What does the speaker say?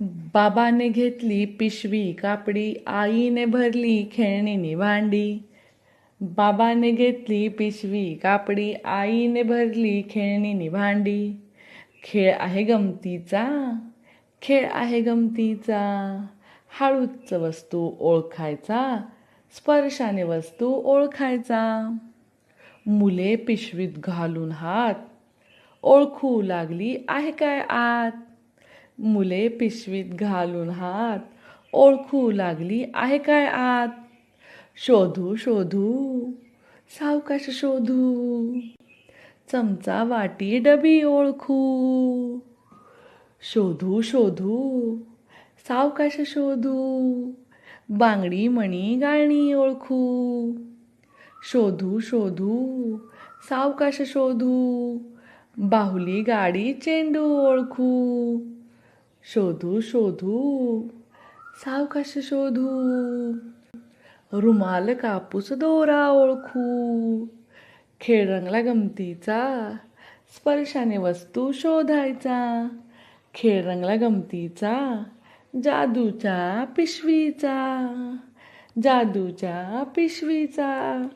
बाबाने घेतली पिशवी कापडी आईने भरली खेळणीनी भांडी. बाबाने घेतली पिशवी कापडी आईने भरली खेळणीनी भांडी. खेळ आहे गमतीचा खेळ आहे गमतीचा. हळूच वस्तू ओळखायचा स्पर्शाने वस्तू ओळखायचा. मुले पिशवीत घालून हात ओळखू लागली आहे काय आत. मुले पिशवीत घालून हात ओळखू लागली आहे काय आत? शोधू शोधू सावकाश शोधू. चमचा वाटी डबी ओळखू. शोधू शोधू सावकाश शोधू. बांगडी मणी गाळणी ओळखू. शोधू शोधू सावकाश शोधू. बाहुली गाडी चेंडू ओळखू. शोधू शोधू. सावकाश शोधू. रुमाल कापूस दोरा ओळखू. खेळ रंगला गमतीचा. स्पर्शाने वस्तू शोधायचा. खेळ रंगला गमतीचा. जादूच्या पिशवीचा. जादूच्या पिशवीचा.